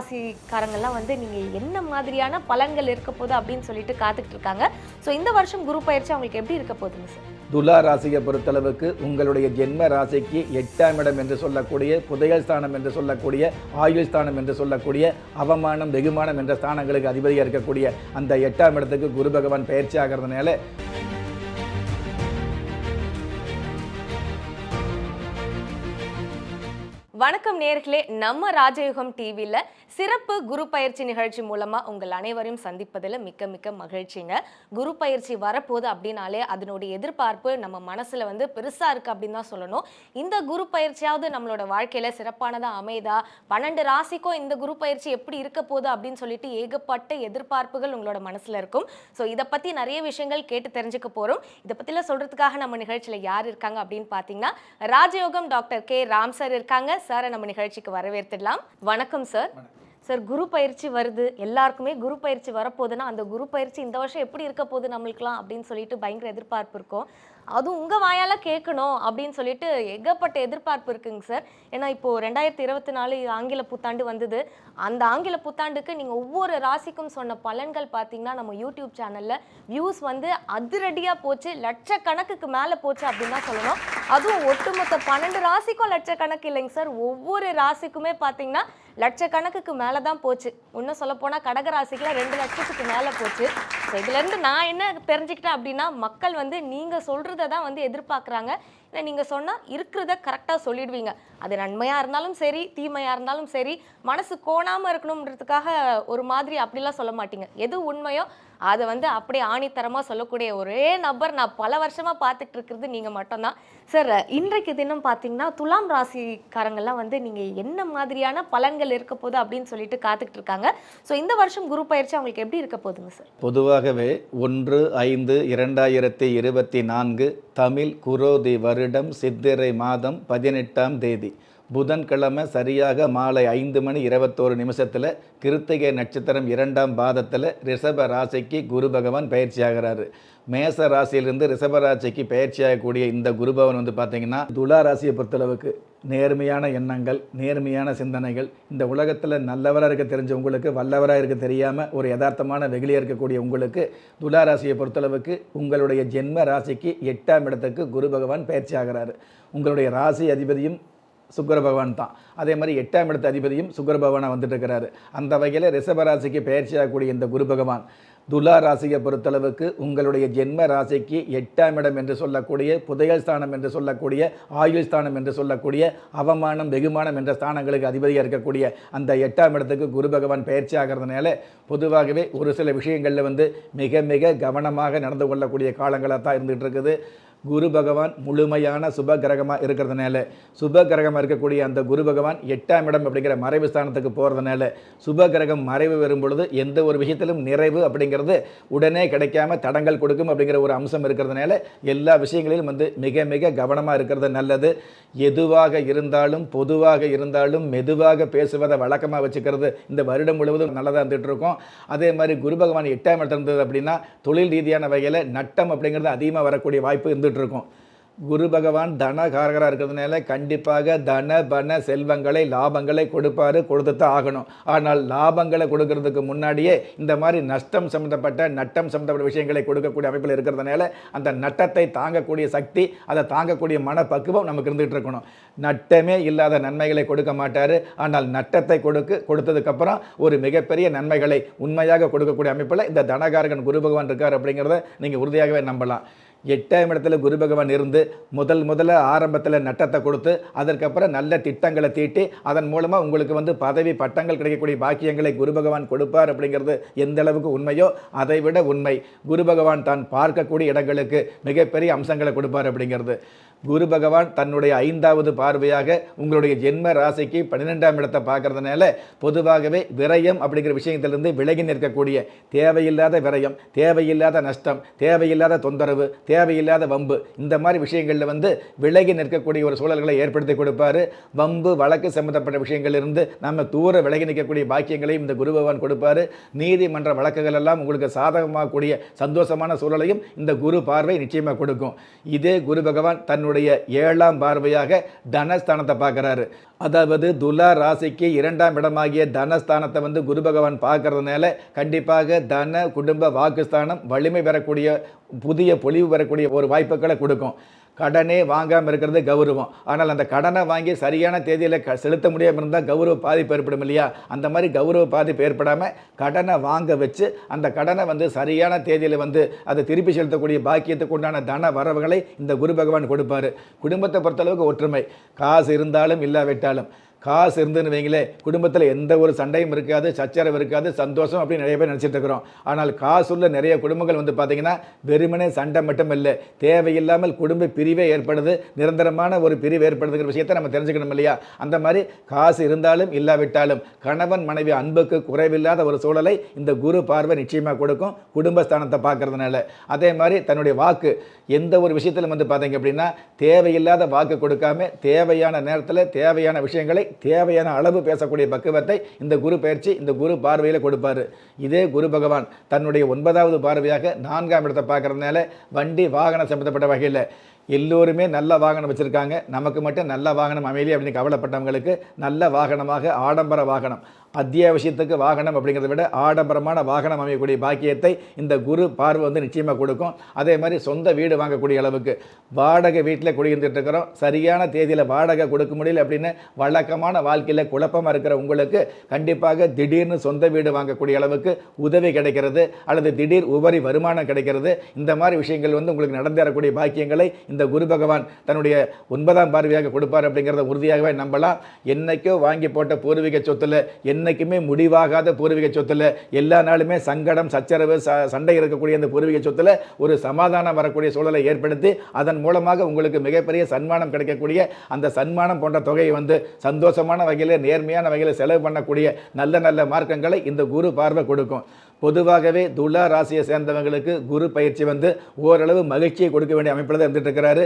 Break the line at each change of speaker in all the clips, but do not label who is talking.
துலாம் ராசிக்காரங்கெல்லாம் வந்து நீங்கள் என்ன மாதிரியான பலன்கள் இருக்க போகுது அப்படின்னு சொல்லிட்டு காத்துக்கிட்டு இருக்காங்க. ஸோ இந்த வருஷம் குரு பயிற்சி அவங்களுக்கு எப்படி இருக்க போகுதுங்க சார்?
துலா ராசியை பொறுத்தளவுக்கு உங்களுடைய ஜென்ம ராசிக்கு எட்டாம் இடம் என்று சொல்லக்கூடிய புதையல் ஸ்தானம் என்று சொல்லக்கூடிய ஆயுள் ஸ்தானம் என்று சொல்லக்கூடிய அவமானம் வெகுமானம் என்ற ஸ்தானங்களுக்கு அதிபதியாக இருக்கக்கூடிய அந்த எட்டாம் இடத்துக்கு குரு பகவான் பயிற்சி ஆகிறதுனால
வணக்கம் நேர்களே நம்ம ராஜயுகம் டிவியில் சிறப்பு குரு பயிற்சி நிகழ்ச்சி மூலமாக உங்கள் அனைவரையும் சந்திப்பதில் மிக்க மிக்க மகிழ்ச்சிங்க. குரு பயிற்சி வரப்போகுது அப்படின்னாலே அதனுடைய எதிர்பார்ப்பு நம்ம மனசில் வந்து பெருசாக இருக்குது அப்படின்னு தான் சொல்லணும். இந்த குரு பயிற்சியாவது நம்மளோட வாழ்க்கையில் சிறப்பானதாக அமைதா? பன்னெண்டு ராசிக்கும் இந்த குரு பயிற்சி எப்படி இருக்க போகுது அப்படின்னு சொல்லிட்டு ஏகப்பட்ட எதிர்பார்ப்புகள் உங்களோட மனசில் இருக்கும். ஸோ இதை பற்றி நிறைய விஷயங்கள் கேட்டு தெரிஞ்சுக்க போகிறோம் இதை பற்றிலாம் சொல்கிறதுக்காக நம்ம நிகழ்ச்சியில் யார் இருக்காங்க அப்படின்னு பார்த்தீங்கன்னா ராஜயோகம் டாக்டர் கே. ராம் சார் இருக்காங்க. சாரை நம்ம நிகழ்ச்சிக்கு வரவேற்றுடலாம் வணக்கம் சார் சார் குரு பயிற்சி வருது. எல்லாருக்குமே குரு பயிற்சி வரப்போகுதுன்னா அந்த குரு பயிற்சி இந்த வருஷம் எப்படி இருக்க போகுது நம்மளுக்குலாம் அப்படின்னு சொல்லிட்டு பயங்கர எதிர்பார்ப்பு இருக்கும். அதுவும் உங்கள் வாயால் கேட்கணும் அப்படின்னு சொல்லிட்டு எகப்பட்ட எதிர்பார்ப்பு இருக்குங்க சார். ஏன்னா இப்போது ரெண்டாயிரத்தி இருபத்தி நாலு ஆங்கில புத்தாண்டு வந்தது. அந்த ஆங்கில புத்தாண்டுக்கு நீங்கள் ஒவ்வொரு ராசிக்கும் சொன்ன பலன்கள் பார்த்தீங்கன்னா நம்ம யூடியூப் சேனலில் வியூஸ் வந்து அதிரடியாக போச்சு. லட்சக்கணக்குக்கு மேலே போச்சு அப்படின்னு தான் சொல்லணும். அதுவும் ஒட்டுமொத்த பன்னெண்டு ராசிக்கும் லட்சக்கணக்கு இல்லைங்க சார். ஒவ்வொரு ராசிக்குமே பார்த்தீங்கன்னா லட்சக்கணக்குக்கு மேலே தான் போச்சு. இன்னும் சொல்லப்போனால் போனால் ரெண்டு லட்சத்துக்கு மேலே போச்சு. ஸோ இதுலேருந்து நான் என்ன தெரிஞ்சுக்கிட்டேன் அப்படின்னா மக்கள் வந்து நீங்கள் சொல்கிறத தான் வந்து எதிர்பார்க்குறாங்க. இல்லை நீங்கள் சொன்னால் இருக்கிறத கரெக்டாக சொல்லிடுவீங்க. அது நன்மையாக இருந்தாலும் சரி தீமையாக இருந்தாலும் சரி மனசு கோணாமல் இருக்கணுன்றதுக்காக ஒரு மாதிரி அப்படிலாம் சொல்ல மாட்டீங்க. எது உண்மையோ அதை வந்து அப்படியே ஆணித்தரமாக சொல்லக்கூடிய ஒரே நபர் நான் பல வருஷமாக பார்த்துட்டு இருக்கிறது நீங்கள் மட்டும்தான். சார் இன்றைக்கு தினம் பார்த்தீங்கன்னா துலாம் ராசிக்காரங்கள்லாம் வந்து நீங்கள் என்ன மாதிரியான பலன்கள் இருக்க போகுது அப்படின்னு சொல்லிட்டு காத்துக்கிட்டு இருக்காங்க. ஸோ இந்த வருஷம் குரு பயிற்சி அவங்களுக்கு எப்படி இருக்க போகுதுங்க சார்?
பொதுவாகவே ஒன்று ஐந்து இரண்டாயிரத்தி இருபத்தி நான்கு தமிழ் குரோதி வருடம் சித்திரை மாதம் பதினெட்டாம் தேதி. புதன்கிழமை சரியாக மாலை ஐந்து மணி இருபத்தோரு நிமிஷத்தில் கிருத்திகை நட்சத்திரம் இரண்டாம் பாதத்தில் ரிஷப ராசிக்கு குரு பகவான் பயிற்சி ஆகிறாரு மேச ராசியிலிருந்து ரிஷப ராசிக்கு பயிற்சி ஆகக்கூடிய இந்த குரு பகவான் வந்து பார்த்தீங்கன்னா துலா ராசியை பொறுத்தளவுக்கு நேர்மையான எண்ணங்கள் நேர்மையான சிந்தனைகள் இந்த உலகத்தில் நல்லவராக இருக்க தெரிஞ்ச உங்களுக்கு வல்லவராக இருக்க தெரியாமல் ஒரு யதார்த்தமான வெகுளியாக இருக்கக்கூடிய உங்களுக்கு துலா ராசியை பொறுத்தளவுக்கு உங்களுடைய ஜென்ம ராசிக்கு எட்டாம் இடத்துக்கு குரு பகவான் பயிற்சி ஆகிறாரு உங்களுடைய ராசி அதிபதியும் சுக்கர பகவான் தான். அதே மாதிரி எட்டாம் இடத்து அதிபதியும் சுக்கர பகவானாக வந்துட்டு இருக்கிறாரு அந்த வகையில் ரிஷபராசிக்கு பயிற்சியாகக்கூடிய இந்த குரு பகவான் துலா ராசியை பொறுத்தளவுக்கு உங்களுடைய ஜென்ம ராசிக்கு எட்டாம் இடம் என்று சொல்லக்கூடிய புதையல் ஸ்தானம் என்று சொல்லக்கூடிய ஆயுள் ஸ்தானம் என்று சொல்லக்கூடிய அவமானம் வெகுமானம் என்ற ஸ்தானங்களுக்கு அதிபதியாக இருக்கக்கூடிய அந்த எட்டாம் இடத்துக்கு குரு பகவான் பயிற்சி ஆகிறதுனால பொதுவாகவே ஒரு சில விஷயங்களில் வந்து மிக மிக கவனமாக நடந்து கொள்ளக்கூடிய காலங்களாக தான் இருந்துகிட்டு இருக்குது. குரு பகவான் முழுமையான சுப கிரகமாக இருக்கிறதுனால சுப கிரகமாக இருக்கக்கூடிய அந்த குரு பகவான் எட்டாம் இடம் அப்படிங்கிற மறைவு ஸ்தானத்துக்கு போகிறதுனால சுப கிரகம் மறைவு வரும் பொழுது எந்த ஒரு விஷயத்திலும் நிறைவு அப்படிங்கிறது உடனே கிடைக்காம தடங்கள் கொடுக்கும் அப்படிங்கிற ஒரு அம்சம் இருக்கிறதுனால எல்லா விஷயங்களிலும் வந்து மிக மிக கவனமாக இருக்கிறது நல்லது. எதுவாக இருந்தாலும் பொதுவாக இருந்தாலும் மெதுவாக பேசுவதை வழக்கமாக வச்சுக்கிறது இந்த வருடம் முழுவதும் நல்லதாக இருந்துகிட்டு இருக்கும். அதே மாதிரி குரு பகவான் எட்டாம் இடத்துல இருந்தது அப்படின்னா தொழில் ரீதியான வகையில் நட்டம் அப்படிங்கிறது அதிகமாக வரக்கூடிய வாய்ப்பு இருந்து இருக்கும் குரு பகவான் தனகாரகராக இருக்கிறதுனால கண்டிப்பாக தன பன செல்வங்களை லாபங்களை கொடுப்பாரு கொடுத்து தான் ஆகணும். ஆனால் லாபங்களை கொடுக்கறதுக்கு முன்னாடியே இந்த மாதிரி நஷ்டம் சம்மந்தப்பட்ட நட்டம் சம்மந்தப்பட்ட விஷயங்களை கொடுக்கக்கூடிய அமைப்பில் இருக்கிறதுனால அந்த நட்டத்தை தாங்கக்கூடிய சக்தி அதை தாங்கக்கூடிய மனப்பக்குவம் நமக்கு இருந்துகிட்டு இருக்கணும். நட்டமே இல்லாத நன்மைகளை கொடுக்க மாட்டார். ஆனால் நட்டத்தை கொடுக்க கொடுத்ததுக்கப்புறம் ஒரு மிகப்பெரிய நன்மைகளை உண்மையாக கொடுக்கக்கூடிய அமைப்பில் இந்த தனகாரகன் குரு பகவான் இருக்கார் அப்படிங்கிறத நீங்கள் உறுதியாகவே நம்பலாம். எட்டாம் இடத்துல குரு பகவான் இருந்து முதல் முதல்ல ஆரம்பத்தில் நட்டத்தை கொடுத்து அதற்கப்புறம் நல்ல திட்டங்களை தீட்டி அதன் மூலமாக உங்களுக்கு வந்து பதவி பட்டங்கள் கிடைக்கக்கூடிய பாக்கியங்களை குரு பகவான் கொடுப்பார் அப்படிங்கிறது எந்த அளவுக்கு உண்மையோ அதை விட உண்மை. குரு பகவான் தான் பார்க்கக்கூடிய இடங்களுக்கு மிகப்பெரிய அம்சங்களை கொடுப்பார் அப்படிங்கிறது. குரு பகவான் தன்னுடைய ஐந்தாவது பார்வையாக உங்களுடைய ஜென்ம ராசிக்கு பன்னிரெண்டாம் இடத்தை பார்க்கறதுனால பொதுவாகவே விரயம் அப்படிங்கிற விஷயத்திலிருந்து விலகி நிற்கக்கூடிய தேவையில்லாத விரயம் தேவையில்லாத நஷ்டம் தேவையில்லாத தொந்தரவு தேவையில்லாத வம்பு இந்த மாதிரி விஷயங்களில் வந்து விலகி நிற்கக்கூடிய ஒரு சூழல்களை ஏற்படுத்தி கொடுப்பாரு. வம்பு வழக்கு சம்பந்தப்பட்ட விஷயங்களிலிருந்து நம்ம தூர விலகி நிற்கக்கூடிய பாக்கியங்களையும் இந்த குரு பகவான் கொடுப்பாரு. நீதிமன்ற வழக்குகள் எல்லாம் உங்களுக்கு சாதகமாகக்கூடிய சந்தோஷமான சூழலையும் இந்த குரு பார்வை நிச்சயமாக கொடுக்கும். இதே குரு பகவான் தன்னுடைய தன்னுடைய ஏழாம் பார்வையாக தனஸ்தானத்தை பார்க்குறாரு. அதாவது துலா ராசிக்கு இரண்டாம் இடமாகிய தனஸ்தானத்தை வந்து குரு பகவான் பார்க்கறதுனால கண்டிப்பாக தன குடும்ப வாக்குஸ்தானம் வலிமை பெறக்கூடிய புதிய பொலிவு பெறக்கூடிய ஒரு வாய்ப்புகளை கொடுக்கும். கடனே வாங்காமல் இருக்கிறது கௌரவம். ஆனால் அந்த கடனை வாங்கி சரியான தேதியில் க செலுத்த முடியாமல் இருந்தால் கௌரவ பாதிப்பு ஏற்படும் இல்லையா? அந்த மாதிரி கௌரவ பாதிப்பு ஏற்படாமல் கடனை வாங்க வச்சு அந்த கடனை வந்து சரியான தேதியில் வந்து அதை திருப்பி செலுத்தக்கூடிய பாக்கியத்துக்கு உண்டான தன வரவுகளை இந்த குரு பகவான் கொடுப்பார். குடும்பத்தை பொறுத்தளவுக்கு ஒற்றுமை. காசு இருந்தாலும் இல்லாவிட்டாலும். காசு இருந்துன்னு வைங்களே குடும்பத்தில் எந்த ஒரு சண்டையும் இருக்காது சச்சரவு இருக்காது சந்தோஷம் அப்படின்னு நிறைய பேர் நினச்சிட்டு இருக்கிறோம். ஆனால் காசுள்ள நிறைய குடும்பங்கள் வந்து பார்த்திங்கன்னா வெறுமனே சண்டை மட்டும் இல்லை தேவையில்லாமல் குடும்ப பிரிவே ஏற்படுது நிரந்தரமான ஒரு பிரிவு ஏற்படுதுங்கிற விஷயத்தை நம்ம தெரிஞ்சுக்கணும் இல்லையா? அந்த மாதிரி காசு இருந்தாலும் இல்லாவிட்டாலும் கணவன் மனைவி அன்புக்கு குறைவில்லாத ஒரு சூழலை இந்த குரு பார்வை நிச்சயமாக கொடுக்கும் குடும்பஸ்தானத்தை பார்க்கறதுனால. அதே மாதிரி தன்னுடைய வாக்கு எந்த ஒரு விஷயத்திலும் வந்து பார்த்தீங்க அப்படின்னா தேவையில்லாத வாக்கு கொடுக்காம தேவையான நேரத்தில் தேவையான விஷயங்களை தேவையான அளவு பேசக்கூடிய பக்குவத்தை இந்த குரு பயிற்சி இந்த குரு பார்வையில் கொடுப்பாரு. இதே குரு பகவான் தன்னுடைய ஒன்பதாவது பார்வையாக நான்காம் இடத்தை பார்க்கறதுனால வண்டி வாகனம் சம்பந்தப்பட்ட வகையில் எல்லோருமே நல்ல வாகனம் வச்சுருக்காங்க. நமக்கு மட்டும் நல்ல வாகனம் அமையலையே அப்படின்னு கவலைப்பட்டவங்களுக்கு நல்ல வாகனமாக ஆடம்பர வாகனம். அத்தியாவசியத்துக்கு வாகனம் அப்படிங்கிறத விட ஆடம்பரமான வாகனம் அமையக்கூடிய பாக்கியத்தை இந்த குரு பார்வை வந்து நிச்சயமாக கொடுக்கும். அதே மாதிரி சொந்த வீடு வாங்கக்கூடிய அளவுக்கு வாடகை வீட்டில் குடியிருந்துட்டு இருக்கிறோம் சரியான தேதியில் வாடகை கொடுக்க முடியல அப்படின்னு வழக்கமான வாழ்க்கையில் குழப்பமாக இருக்கிற உங்களுக்கு கண்டிப்பாக திடீர்னு சொந்த வீடு வாங்கக்கூடிய அளவுக்கு உதவி கிடைக்கிறது. அல்லது திடீர் உபரி வருமானம் கிடைக்கிறது. இந்த மாதிரி விஷயங்கள் வந்து உங்களுக்கு நடந்தேறக்கூடிய பாக்கியங்களை இந்த குரு பகவான் தன்னுடைய ஒன்பதாம் பார்வையாக கொடுப்பார் அப்படிங்கிறத உறுதியாகவே நம்பலாம். என்றைக்கோ வாங்கி போட்ட பூர்வீக சொத்துல என்றைக்குமே முடிவாகாத பூர்வீக சொத்துல எல்லா நாளுமே சங்கடம் சச்சரவு ச- சண்டை இருக்கக்கூடிய அந்த பூர்வீக சொத்துல ஒரு சமாதானம் வரக்கூடிய சூழலை ஏற்படுத்தி அதன் மூலமாக உங்களுக்கு மிகப்பெரிய சன்மானம் கிடைக்கக்கூடிய அந்த சன்மானம் போன்ற தொகையை வந்து சந்தோஷமான வகையில் நேர்மையான வகையில் செலவு பண்ணக்கூடிய நல்ல நல்ல மார்க்கங்களை இந்த குரு பார்வை கொடுக்கும். பொதுவாகவே துலா ராசியை சேர்ந்தவங்களுக்கு குரு பயிற்சி வந்து ஓரளவு மகிழ்ச்சியை கொடுக்க வேண்டிய அமைப்பில் தான் இருந்துட்டு இருக்கிறாரு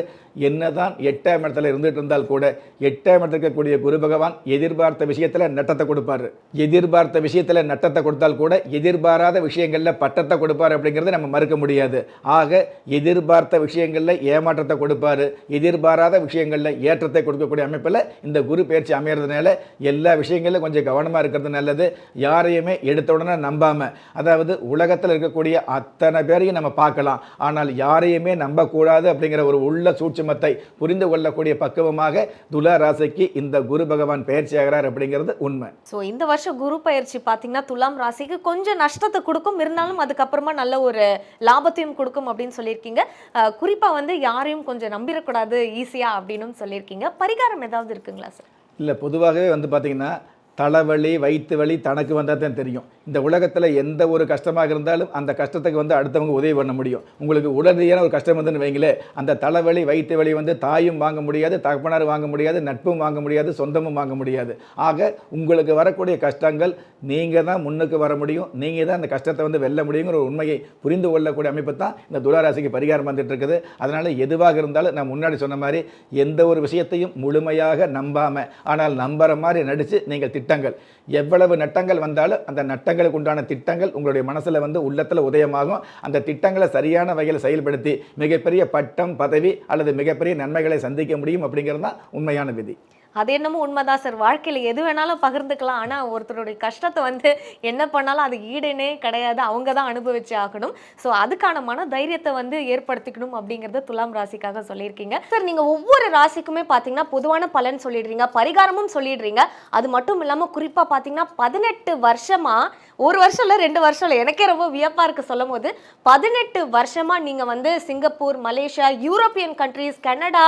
என்னதான் எட்டாம் இடத்துல இருந்துட்டு இருந்தால் கூட எட்டாம் இடத்துல இருக்கக்கூடிய குரு பகவான் எதிர்பார்த்த விஷயத்தில் நட்டத்தை கொடுப்பாரு. எதிர்பார்த்த விஷயத்தில் நட்டத்தை கொடுத்தால் கூட எதிர்பாராத விஷயங்களில் பட்டத்தை கொடுப்பார் அப்படிங்கிறத நம்ம மறுக்க முடியாது. ஆக எதிர்பார்த்த விஷயங்களில் ஏமாற்றத்தை கொடுப்பாரு. எதிர்பாராத விஷயங்களில் ஏற்றத்தை கொடுக்கக்கூடிய அமைப்பில் இந்த குரு பயிற்சி அமையறதுனால எல்லா விஷயங்களிலும் கொஞ்சம் கவனமாக இருக்கிறது நல்லது. யாரையுமே எடுத்த உடனே நம்பாமல் அதாவது உலகத்தில் இருக்கக்கூடிய அத்தனை பேரையும் நம்ம பார்க்கலாம். ஆனால் யாரையுமே நம்பக்கூடாது அப்படிங்கிற ஒரு உள்ள சூட்சுமத்தை புரிந்து கொள்ளக்கூடிய பக்குவமாக துலா ராசிக்கு இந்த குரு பகவான் பயிற்சி ஆகிறார் அப்படிங்கிறது உண்மை.
ஸோ இந்த வருஷம் குரு பயிற்சி பார்த்தீங்கன்னா துலாம் ராசிக்கு கொஞ்சம் நஷ்டத்தை கொடுக்கும். இருந்தாலும் அதுக்கப்புறமா நல்ல ஒரு லாபத்தையும் கொடுக்கும் அப்படின்னு சொல்லியிருக்கீங்க. அஹ் குறிப்பா வந்து யாரையும் கொஞ்சம் நம்பிடக்கூடாது ஈஸியா அப்படின்னும் சொல்லியிருக்கீங்க. பரிகாரம் ஏதாவது இருக்குங்களா சார்?
இல்லை பொதுவாகவே வந்து பார்த்தீங்கன்னா தலைவலி வயிற்று வலி தனக்கு வந்தால் தான் தெரியும். இந்த உலகத்தில் எந்த ஒரு கஷ்டமாக இருந்தாலும் அந்த கஷ்டத்துக்கு வந்து அடுத்தவங்க உதவி பண்ண முடியும். உங்களுக்கு உடனடியான ஒரு கஷ்டம் வந்துன்னு வைங்களேன் அந்த தலைவலி வயிற்று வலி வந்து தாயும் வாங்க முடியாது தகப்பனார் வாங்க முடியாது நட்பும் வாங்க முடியாது சொந்தமும் வாங்க முடியாது. ஆக உங்களுக்கு வரக்கூடிய கஷ்டங்கள் நீங்கள் தான் முன்னுக்கு வர முடியும். நீங்கள் தான் அந்த கஷ்டத்தை வந்து வெல்ல முடியுங்கிற ஒரு உண்மையை புரிந்து கொள்ளக்கூடிய அமைப்பு தான் இந்த துளாராசிக்கு பரிகாரம் வந்துட்டு இருக்குது அதனால் எதுவாக இருந்தாலும் நான் முன்னாடி சொன்ன மாதிரி எந்த ஒரு விஷயத்தையும் முழுமையாக நம்பாமல் ஆனால் நம்புற மாதிரி நடித்து நீங்கள் திட்டங்கள். எவ்வளவு நட்டங்கள் வந்தாலும் அந்த நட்டங்களுக்கு உண்டான திட்டங்கள் உங்களுடைய மனசில் வந்து உள்ளத்தில் உதயமாகும். அந்த திட்டங்களை சரியான வகையில் செயல்படுத்தி மிகப்பெரிய பட்டம் பதவி அல்லது மிகப்பெரிய நன்மைகளை சந்திக்க முடியும் அப்படிங்கிறது தான் உண்மையான விதி.
அது என்னமோ உண்மைதான் சார் வாழ்க்கையில் எது வேணாலும் பகிர்ந்துக்கலாம். ஆனால் ஒருத்தருடைய கஷ்டத்தை வந்து என்ன பண்ணாலும் அது ஈடுனே கிடையாது. அவங்க தான் அனுபவிச்சு ஆகணும். ஸோ அதுக்கான மன தைரியத்தை வந்து ஏற்படுத்திக்கணும் அப்படிங்கிறத துலாம் ராசிக்காக சொல்லியிருக்கீங்க. சார் நீங்கள் ஒவ்வொரு ராசிக்குமே பார்த்தீங்கன்னா பொதுவான பலன் சொல்லிடுறீங்க பரிகாரமும் சொல்லிடுறீங்க. அது மட்டும் இல்லாமல் குறிப்பாக பார்த்தீங்கன்னா பதினெட்டு வருஷமாக ஒரு வருஷம் இல்லை ரெண்டு வருஷம் இல்லை. எனக்கே ரொம்ப வியப்பாக இருக்குது சொல்லும் போது பதினெட்டு வருஷமாக நீங்கள் வந்து Singapore Malaysia European countries Canada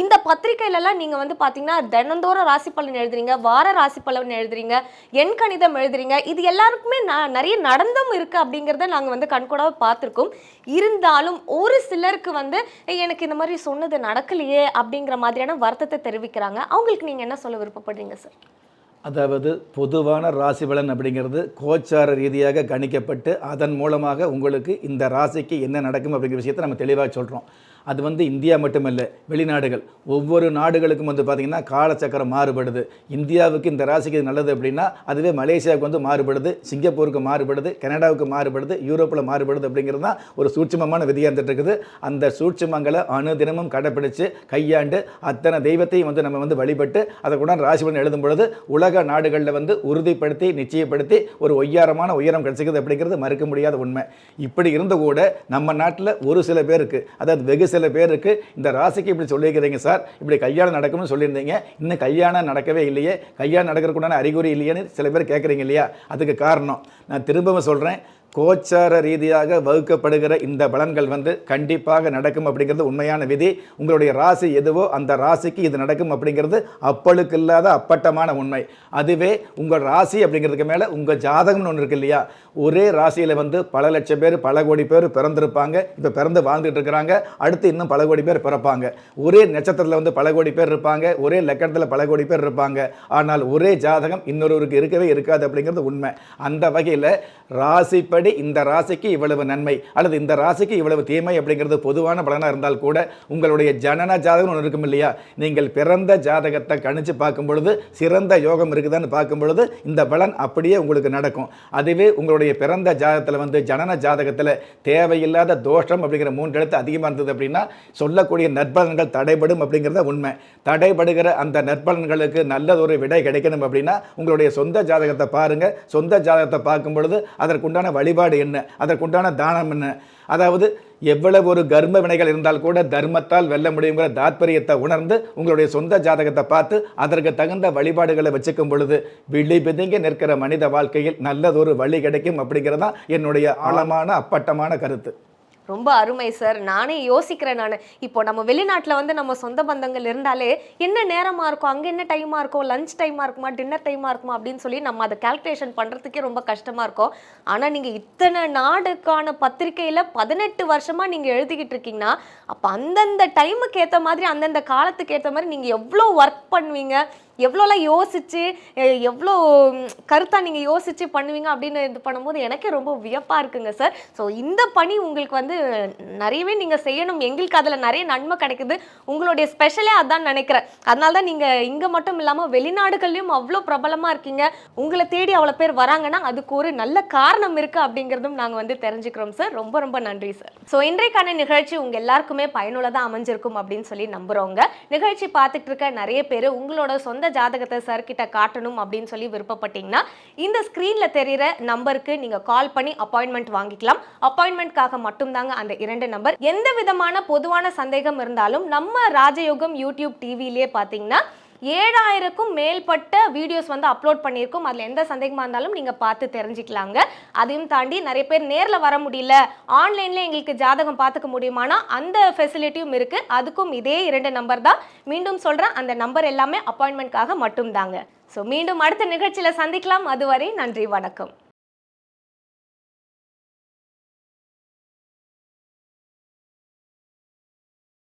இந்த பத்திரிகையிலலாம் நீங்கள் வந்து பார்த்தீங்கன்னா தினந்தோறும் ராசி பலன் எழுதுறீங்க வார ராசி பலன் எழுதுறீங்க எண் கணிதம் எழுதுறீங்க. இது எல்லாருக்குமே நான் நிறைய நடந்தும் இருக்குது அப்படிங்கிறத நாங்கள் வந்து கண்கூடாக பார்த்துருக்கோம். இருந்தாலும் ஒரு சிலருக்கு வந்து எனக்கு இந்த மாதிரி சொன்னது நடக்கலையே அப்படிங்கிற மாதிரியான வருத்தத்தை தெரிவிக்கிறாங்க. அவங்களுக்கு நீங்கள் என்ன சொல்ல விருப்பப்படுறீங்க சார்
அதாவது பொதுவான ராசி பலன் அப்படிங்கிறது கோச்சார ரீதியாக கணிக்கப்பட்டு அதன் மூலமாக உங்களுக்கு இந்த ராசிக்கு என்ன நடக்கும் அப்படிங்கிற விஷயத்தை நம்ம தெளிவாக சொல்கிறோம் அது வந்து இந்தியா மட்டுமல்ல வெளிநாடுகள். ஒவ்வொரு நாடுகளுக்கும் வந்து பார்த்திங்கன்னா காலச்சக்கரம் மாறுபடுது. இந்தியாவுக்கு இந்த ராசிக்கு நல்லது அப்படின்னா அதுவே மலேசியாவுக்கு வந்து மாறுபடுது சிங்கப்பூருக்கு மாறுபடுது கனடாவுக்கு மாறுபடுது யூரோப்பில் மாறுபடுது அப்படிங்கிறது தான் ஒரு சூட்சமமான விதியாக இருந்துட்டு இருக்குது அந்த சூட்சமங்களை அணுதினமும் கடைப்பிடித்து கையாண்டு அத்தனை தெய்வத்தையும் வந்து நம்ம வந்து வழிபட்டு அதை கூட ராசிபலன் எழுதும் பொழுது உலக நாடுகளில் வந்து உறுதிப்படுத்தி நிச்சயப்படுத்தி ஒரு ஒய்யாரமான உயரம் கிடைச்சிக்கிறது அப்படிங்கிறது மறுக்க முடியாத உண்மை. இப்படி இருந்த கூட நம்ம நாட்டில் ஒரு சில பேருக்கு அதாவது வெகு சில பேருக்கு இந்த ராசிக்கு இப்படி சொல்லியிருக்கிறீங்க சார். இப்படி கல்யாணம் நடக்கும்னு சொல்லியிருந்தீங்க. இன்னும் கல்யாணம் நடக்கவே இல்லையே. கல்யாணம் நடக்கிறதுக்குண்டான அறிகுறி இல்லையான்னு சில பேர் கேட்குறீங்க இல்லையா? அதுக்கு காரணம். நான் திரும்பவும் சொல்கிறேன் கோச்சார ரீதியாக வகுக்கப்படுகிற இந்த பலன்கள் வந்து கண்டிப்பாக நடக்கும் அப்படிங்கிறது உண்மையான விதி. உங்களுடைய ராசி எதுவோ அந்த ராசிக்கு இது நடக்கும் அப்படிங்கிறது அப்பளுக்கு இல்லாத அப்பட்டமான உண்மை. அதுவே உங்கள் ராசி அப்படிங்கிறதுக்கு மேலே உங்கள் ஜாதகம்னு ஒன்று இருக்கு இல்லையா? ஒரே ராசியில் வந்து பல லட்சம் பேர் பல கோடி பேர் பிறந்திருப்பாங்க. இப்போ பிறந்து வாழ்ந்துட்டு இருக்கிறாங்க. அடுத்து இன்னும் பல கோடி பேர் பிறப்பாங்க. ஒரே நட்சத்திரத்தில் வந்து பல கோடி பேர் இருப்பாங்க. ஒரே லக்கணத்தில் பல கோடி பேர் இருப்பாங்க. ஆனால் ஒரே ஜாதகம் இன்னொருவருக்கு இருக்கவே இருக்காது அப்படிங்கிறது உண்மை. அந்த வகையில் ராசி ராசிப்படி இந்த ராசிக்கு இவ்வளவு நன்மை அல்லது இந்த ராசிக்கு இவ்வளவு தீமை அப்படிங்கிறது பொதுவான பலனாக இருந்தால் கூட உங்களுடைய ஜனன ஜாதகம் ஒன்று இருக்கும் இல்லையா? நீங்கள் பிறந்த ஜாதகத்தை கணிச்சு பார்க்கும் பொழுது சிறந்த யோகம் இருக்குதான்னு பார்க்கும் பொழுது இந்த பலன் அப்படியே உங்களுக்கு நடக்கும். அதுவே உங்களுடைய பிறந்த ஜாதகத்தில் வந்து ஜனன ஜாதகத்தில் தேவையில்லாத தோஷம் அப்படிங்கிற மூன்று எழுத்து அதிகமாக இருந்தது அப்படின்னா சொல்லக்கூடிய நற்பலன்கள் தடைபடும் அப்படிங்கிறத உண்மை. தடைபடுகிற அந்த நற்பலன்களுக்கு நல்லதொரு விடை கிடைக்கணும் அப்படின்னா உங்களுடைய சொந்த ஜாதகத்தை பாருங்கள் சொந்த ஜாதகத்தை பார்க்கும் பொழுது அதற்குண்டான வழி வழிபாடு என்ன? அதற்குண்டான தானம் என்ன? அதாவது எவ்வளவு ஒரு கர்ம வினைகள் இருந்தால் கூட தர்மத்தால் வெல்ல முடியுங்கிற தாத்பரியத்தை உணர்ந்து உங்களுடைய சொந்த ஜாதகத்தை பார்த்து அதற்கு தகுந்த வழிபாடுகளை வச்சுக்கும் பொழுது விழி பிதுங்கி நிற்கிற மனித வாழ்க்கையில் நல்லதொரு வழி கிடைக்கும் அப்படிங்கிறது தான் என்னுடைய ஆழமான அப்பட்டமான கருத்து.
ரொம்ப அருமை சார். நானே யோசிக்கிறேன் நான். இப்போ நம்ம வெளிநாட்டில் வந்து நம்ம சொந்த பந்தங்கள் இருந்தாலே என்ன நேரமாக இருக்கும்? அங்கே என்ன டைமாக இருக்கும்? லஞ்ச் டைமாக இருக்குமா? டின்னர் டைமாக இருக்குமா? அப்படின்னு சொல்லி நம்ம அதை கால்குலேஷன் பண்ணுறதுக்கே ரொம்ப கஷ்டமாக இருக்கும். ஆனால் நீங்கள் இத்தனை நாடுக்கான பத்திரிக்கையில் பதினெட்டு வருஷமாக நீங்கள் எழுதிக்கிட்டு இருக்கீங்கன்னா அப்போ அந்தந்த டைமுக்கு ஏற்ற மாதிரி அந்தந்த காலத்துக்கு ஏற்ற மாதிரி நீங்கள் எவ்வளோ ஒர்க் பண்ணுவீங்க? எவ்வளோலாம் யோசிச்சு எவ்வளோ கருத்தாக நீங்கள் யோசிச்சு பண்ணுவீங்க அப்படின்னு இது பண்ணும்போது எனக்கே ரொம்ப வியப்பாக இருக்குங்க சார். ஸோ இந்த பணி உங்களுக்கு வந்து நிறையவே நீங்கள் செய்யணும். எங்களுக்கு அதில் நிறைய நன்மை கிடைக்குது. உங்களுடைய ஸ்பெஷலே அதான் நினைக்கிறேன். அதனால தான் நீங்கள் இங்கே மட்டும் இல்லாமல் வெளிநாடுகள்லையும் அவ்வளோ பிரபலமாக இருக்கீங்க. உங்களை தேடி அவ்வளோ பேர் வராங்கன்னா அதுக்கு ஒரு நல்ல காரணம் இருக்குது அப்படிங்கிறதும் நாங்கள் வந்து தெரிஞ்சுக்கிறோம் சார். ரொம்ப ரொம்ப நன்றி சார். ஸோ இன்றைக்கான நிகழ்ச்சி உங்கள் எல்லாருக்குமே பயனுள்ளதாக அமைஞ்சிருக்கும் அப்படின்னு சொல்லி நம்புகிறோங்க நிகழ்ச்சி பார்த்துட்டு இருக்க நிறைய பேர் உங்களோட சொந்த ஜாதகத்தை சார் கிட்ட காட்டணும் அப்படின்னு சொல்லி விருப்பப்பட்டீங்கன்னா இந்த ஸ்க்ரீனில் தெரிகிற நம்பருக்கு நீங்கள் கால் பண்ணி அப்பாயின்மெண்ட் வாங்கிக்கலாம். அப்பாயின்மெண்ட்காக மட்டும்தாங்க அந்த இரண்டு நம்பர் எந்த விதமான பொதுவான சந்தேகம் இருந்தாலும் நம்ம ராஜயோகம் யூடியூப் டிவிலேயே பார்த்தீங்கன்னா ஏழாயிரக்கும் மேற்பட்ட வீடியோஸ் வந்து அப்லோட் பண்ணியிருக்கோம். அதில் எந்த சந்தேகமாக இருந்தாலும் நீங்கள் பார்த்து தெரிஞ்சுக்கலாங்க. அதையும் தாண்டி நிறைய பேர் நேரில் வர முடியல. ஆன்லைனில் எங்களுக்கு ஜாதகம் பார்த்துக்க முடியுமானா அந்த ஃபெசிலிட்டியும் இருக்குது அதுக்கும் இதே இரண்டு நம்பர் தான். மீண்டும் சொல்கிறேன் அந்த நம்பர் எல்லாமே அப்பாயின்மெண்ட்காக மட்டும்தாங்க. ஸோ மீண்டும் அடுத்த நிகழ்ச்சியில் சந்திக்கலாம். அதுவரை நன்றி வணக்கம்.